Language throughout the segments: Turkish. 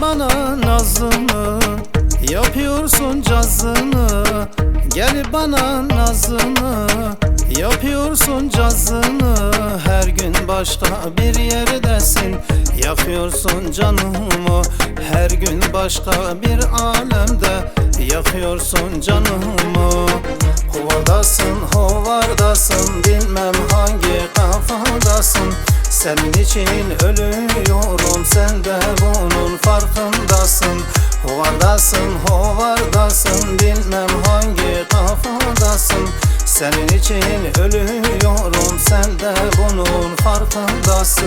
bana nazını Yapıyorsun cazını. Gel bana nazını Yapıyorsun cazını. Her gün başka bir yerdesin Yakıyorsun canımı. Her gün başka bir alemde Yakıyorsun canımı. Kovardasın hovardasın Bilmem hangi kafadasın. Senin için ölüyorum. İçin ölüyorum. Sen de bunun farkındasın.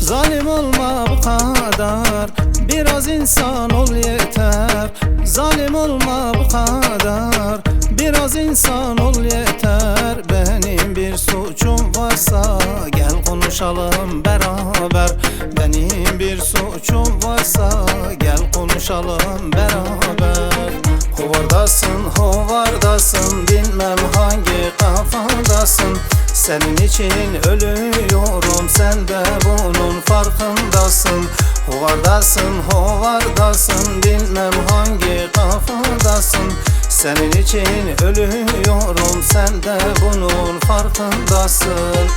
Zalim olma bu kadar. Biraz insan ol yeter. Zalim olma bu kadar. Biraz insan ol yeter. Benim bir suçum varsa Gel konuşalım beraber. Benim bir suçum varsa Gel konuşalım beraber. Hovardasın hovardasın. Bilmem hangi kafadasın. Senin için ölüyorum Hovardasın hovardasın bilmem hangi kafadasın. Senin için ölüyorum sen de bunun farkındasın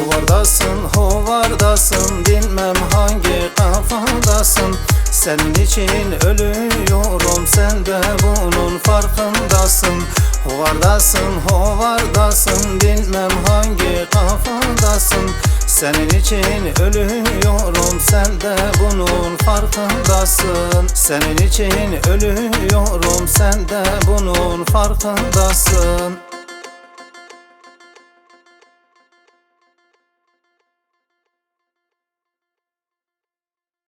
Hovardasın hovardasın. Bilmem hangi kafadasın. Senin için ölüyorum? Sen de bunun farkındasın. Hovardasın hovardasın. Bilmem hangi kafadasın. Senin için ölüyorum? Sen de bunun farkındasın. Senin için ölüyorum? Sen de bunun farkındasın